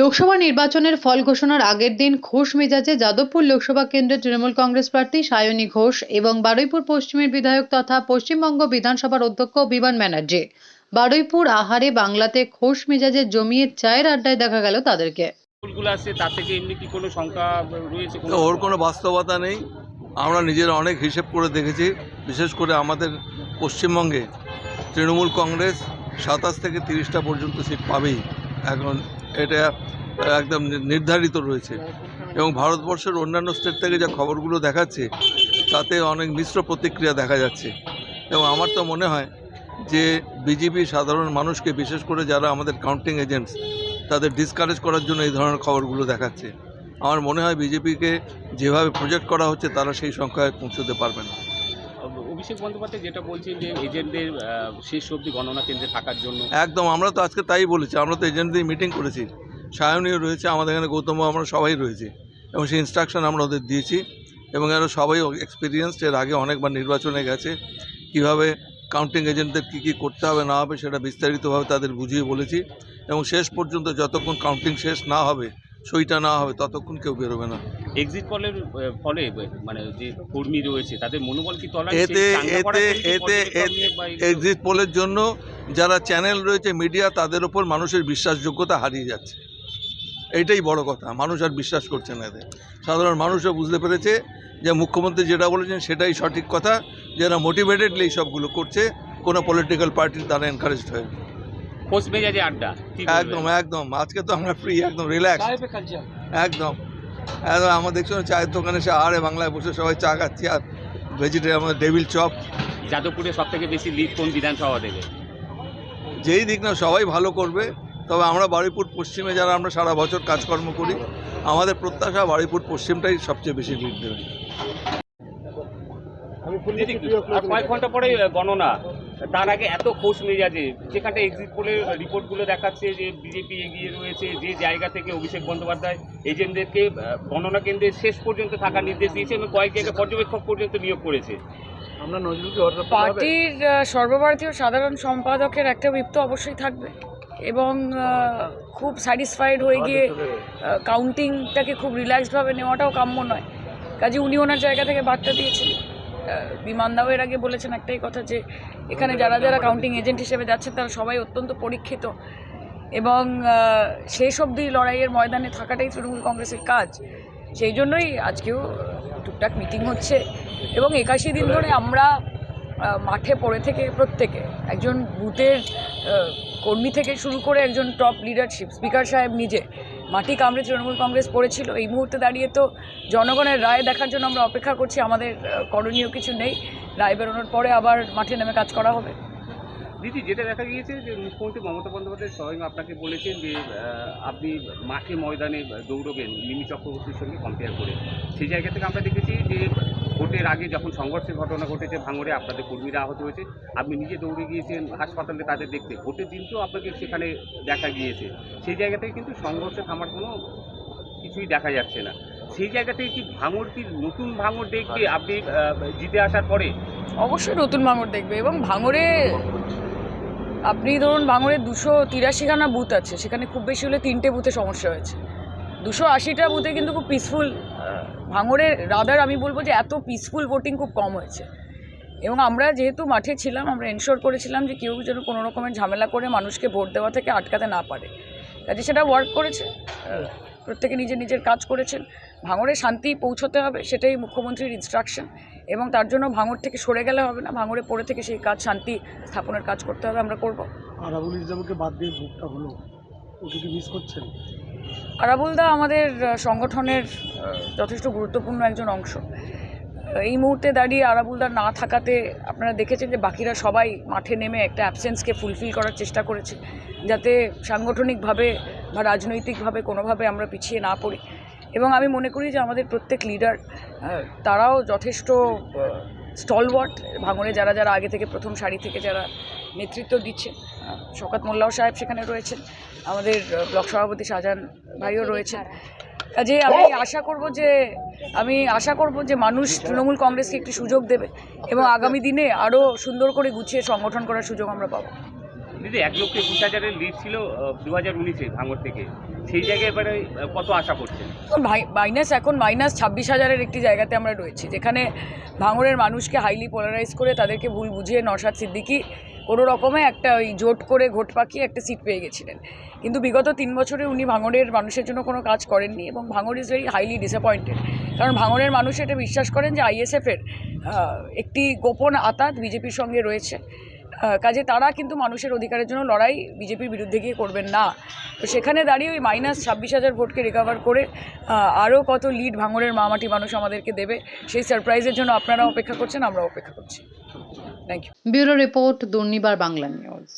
লোকসভা নির্বাচনের ফল ঘোষণার আগের দিন ঘোষ মেজাজে যাদবপুর লোকসভা কেন্দ্রের তৃণমূল কংগ্রেস প্রার্থী সায়নী ঘোষ এবং বারুইপুর পশ্চিমের বিধায়ক তথা পশ্চিমবঙ্গ বিধানসভার অধ্যক্ষ বিমান ব্যানার্জি। বারুইপুর আহারে বাংলাতে ঘোষ মেজাজে জমিয়ে চায়ের আড্ডায় দেখা গেল তাদেরকে। স্কুলগুলো আসছে তার থেকে এমনি কি কোনো শঙ্কা রয়েছে তো ওর কোনো বাস্তবতা নেই। আমরা নিজেরা অনেক হিসেব করে দেখেছি বিশেষ করে আমাদের পশ্চিমবঙ্গে তৃণমূল কংগ্রেস সাতাশ থেকে তিরিশটা পর্যন্ত সিট পাবেই। এখন এটা একদম নির্ধারিত রয়েছে। এবং ভারতবর্ষের অন্যান্য স্টেট থেকে যা খবরগুলো দেখাচ্ছে তাতে অনেক মিশ্র প্রতিক্রিয়া দেখা যাচ্ছে। এবং আমার তো মনে হয় যে বিজেপি সাধারণ মানুষকে বিশেষ করে যারা আমাদের কাউন্টিং এজেন্টস তাদের ডিসকারেজ করার জন্য এই ধরনের খবরগুলো দেখাচ্ছে। আমার মনে হয় বিজেপিকে যেভাবে প্রজেক্ট করা হচ্ছে তারা সেই সংখ্যায় পৌঁছতে পারবে না। অভিষেক বন্দ্যোপাধ্যায় যেটা বলছেন যে এজেন্টদের শেষ অবধি গণনা কেন্দ্রে থাকার জন্য। একদম আমরা তো আজকে তাই বলেছি। আমরা তো এজেন্ট দিয়ে মিটিং করেছি। সায়নীয় রয়েছে আমাদের এখানে গৌতম আমরা সবাই রয়েছে। এবং সেই ইনস্ট্রাকশন আমরা ওদের দিয়েছি। এবং এরা সবাই এক্সপিরিয়েন্সড এর আগে অনেকবার নির্বাচনে গেছে। কীভাবে কাউন্টিং এজেন্টদের কী কী করতে হবে না হবে সেটা বিস্তারিতভাবে তাদের বুঝিয়ে বলেছি। এবং শেষ পর্যন্ত যতক্ষণ কাউন্টিং শেষ না হবে সইটা না হবে ততক্ষণ কেউ বেরোবে না। এক্সিট পলের ফলে মানে যে কর্মী রয়েছে তাদের মনোবল কি তলা এতে এতে এতে এক্সিট পোলের জন্য যারা চ্যানেল রয়েছে মিডিয়া তাদের ওপর মানুষের বিশ্বাসযোগ্যতা হারিয়ে যাচ্ছে। এইটাই বড় কথা। মানুষ আর বিশ্বাস করছে না এদের। সাধারণ মানুষও বুঝতে পেরেছে যে মুখ্যমন্ত্রী যেটা বলেছেন সেটাই সঠিক কথা। যারা মোটিভেটেডলি সবগুলো করছে কোনো পলিটিক্যাল পার্টির দ্বারা এনকারেজড হয়ে আড্ডা একদম একদম। আজকে তো আমরা ফ্রি একদম রিল্যাক্স একদম। একদম আমার দেখছ না, চায়ের দোকানে সে আরে বাংলায় বসে সবাই চা খাচ্ছি আর ভেজিটেরিয়ান আমাদের টেবিল চপ যাদবপুরে সব থেকে বেশি লিড কোন বিধানসভা দেবে? যেই দিক না সবাই ভালো করবে। তবে আমরা বারুইপুর পশ্চিমে যারা আমরা সারা বছর কাজকর্ম করি আমাদের প্রত্যাশা বারুইপুর পশ্চিমটাই সবচেয়ে বেশি লিড দেবে। কয়েক ঘণ্টা পরে গণনা। তার আগে এত খোশ মেজাজে যেখানে এক্সিট পোলের রিপোর্টগুলো দেখাচ্ছে যে বিজেপি এগিয়ে রয়েছে যে জায়গা থেকে অভিষেক বন্দ্যোপাধ্যায় এজেন্টদেরকে গণনা কেন্দ্রে শেষ পর্যন্ত থাকার নির্দেশ দিয়েছে এবং কয়েক জায়গায় পর্যবেক্ষক পর্যন্ত নিয়োগ করেছে। পার্টির সর্বভারতীয় সাধারণ সম্পাদকের একটা হুইপ তো অবশ্যই থাকবে। এবং খুব স্যাটিসফাইড হয়ে গিয়ে কাউন্টিংটাকে খুব রিল্যাক্সডভাবে নেওয়াটাও কাম্য নয়। কাজে উনি ওনার জায়গা থেকে বার্তা দিয়েছেন। আহ, বিমান দাও এর আগে বলেছেন একটাই কথা যে এখানে যারা যারা কাউন্টিং এজেন্ট হিসেবে যাচ্ছেন তারা সবাই অত্যন্ত পরীক্ষিত। এবং শেষ অবধি লড়াইয়ের ময়দানে থাকাটাই তৃণমূল কংগ্রেসের কাজ। সেই জন্যই আজকেও টুকটাক মিটিং হচ্ছে। এবং একাশি দিন ধরে আমরা মাঠে পড়ে থেকে প্রত্যেকে একজন বুথের কর্মী থেকে শুরু করে একজন টপ লিডারশিপ স্পিকার সাহেব নিজে। মাটি কামড়ে তৃণমূল কংগ্রেস পড়েছিল। এই মুহূর্তে দাঁড়িয়ে তো জনগণের রায় দেখার জন্য আমরা অপেক্ষা করছি। আমাদের করণীয় কিছু নেই। রায় বেরোনোর পরে আবার মাঠে নেমে কাজ করা হবে। দিদি, যেটা দেখা গিয়েছে যে মুখ্যমন্ত্রী মমতা বন্দ্যোপাধ্যায় স্বয়ং আপনাকে বলেছেন যে আপনি মাঠে ময়দানে দৌড়বেন, মিমি চক্রবর্তীর সঙ্গে কম্পেয়ার করে। সেই জায়গা থেকে আমরা দেখেছি যে ভোটের আগে যখন সংঘর্ষের ঘটনা ঘটেছে ভাঙড়ে আপনাদের কর্মীরা আহত হয়েছে। আপনি নিজে দৌড়ে গিয়েছেন হাসপাতালে তাদের দেখতে। ভোটের দিনকেও আপনাকে সেখানে দেখা গিয়েছে। সেই জায়গা থেকে কিন্তু সংঘর্ষে থামার কোনো কিছুই দেখা যাচ্ছে না। সেই জায়গা থেকে কি ভাঙড় কি নতুন ভাঙড় দেখবে? আপনি জিতে আসার পরে? অবশ্যই নতুন ভাঙড় দেখবে এবং ভাঙড়ে আপনি ধরুন ভাঙড়ে দুশো তিরাশিখানা বুথ আছে। সেখানে খুব বেশি হলে তিনটে বুথে সমস্যা হয়েছে। দুশো আশিটা বুথে কিন্তু খুব পিসফুল ভাঙড়ে রাদার আমি বলব যে এত পিসফুল ভোটিং খুব কম হয়েছে। এবং আমরা যেহেতু মাঠে ছিলাম আমরা এনশোর করেছিলাম যে কেউ যেন কোনো রকমের ঝামেলা করে মানুষকে ভোট দেওয়া থেকে আটকাতে না পারে। কাজে সেটা ওয়ার্ক করেছে। প্রত্যেকে নিজের নিজের কাজ করেছেন। ভাঙড়ে শান্তি পৌঁছতে হবে সেটাই মুখ্যমন্ত্রীর ইনস্ট্রাকশন এবং তার জন্য ভাঙড় থেকে সরে গেলে হবে না ভাঙড়ে পড়ে থেকে সেই কাজ শান্তি স্থাপনের কাজ করতে হবে আমরা করব। আরাবুল ইসলামকে বাদ দিয়ে ভোটটা হলো ওকে কি মিস করছেন? আরাবুলদা আমাদের সংগঠনের যথেষ্ট গুরুত্বপূর্ণ একজন অংশ। এই মুহূর্তে দাঁড়িয়ে আরাবুলদা না থাকাতে আপনারা দেখেছেন যে বাকিরা সবাই মাঠে নেমে একটা অ্যাবসেন্সকে ফুলফিল করার চেষ্টা করেছে যাতে সাংগঠনিকভাবে বা রাজনৈতিকভাবে কোনোভাবে আমরা পিছিয়ে না পড়ি। এবং আমি মনে করি যে আমাদের প্রত্যেক লিডার তারাও যথেষ্ট স্টলওয়ার্ট ভাঙনে যারা যারা আগে থেকে প্রথম সারি থেকে যারা নেতৃত্ব দিচ্ছেন আহ, শওকত মোল্লাও সাহেব সেখানে রয়েছেন। আমাদের ব্লক সভাপতি শাহজাহান ভাইও রয়েছেন। কাজে আমি আশা করব যে আমি আশা করব যে মানুষ তৃণমূল কংগ্রেসকে একটি সুযোগ দেবে এবং আগামী দিনে আরও সুন্দর করে গুছিয়ে সংগঠন করার সুযোগ আমরা পাবো। দিদি এক লক্ষ একুশ হাজারের লিড ছিল দু হাজার উনিশে ভাঙর থেকে। সেই জায়গায় এবারে কত আশা করছেন? মাইনাস এখন মাইনাস ছাব্বিশ হাজারের একটি জায়গাতে আমরা রয়েছি যেখানে ভাঙরের মানুষকে হাইলি পোলারাইজ করে তাদেরকে ভুল বুঝিয়ে নসাদ সিদ্দিকি কোনো রকমে একটা ওই জোট করে ঘোট পাকিয়ে একটা সিট পেয়ে গেছিলেন। কিন্তু বিগত তিন বছরে উনি ভাঙড়ের মানুষের জন্য কোনো কাজ করেননি এবং ভাঙড় ইজ ভেরি হাইলি ডিসঅ্যাপয়েন্টেড কারণ ভাঙড়ের মানুষ এটা বিশ্বাস করেন যে আইএসএফের একটি গোপন আতাত বিজেপির সঙ্গে রয়েছে। কাজে তারা কিন্তু মানুষের অধিকারের জন্য লড়াই বিজেপির বিরুদ্ধে গিয়ে করবেন না। তো সেখানে দাঁড়িয়ে ওই মাইনাস ছাব্বিশ হাজার ভোটকে রিকভার করে আরও কত লিড ভাঙড়ের মামাটি মানুষ আমাদেরকে দেবে, সেই সারপ্রাইজের জন্য আপনারা অপেক্ষা করছেন আমরা অপেক্ষা করছি। Thank you bureau report Durnibar Bangla news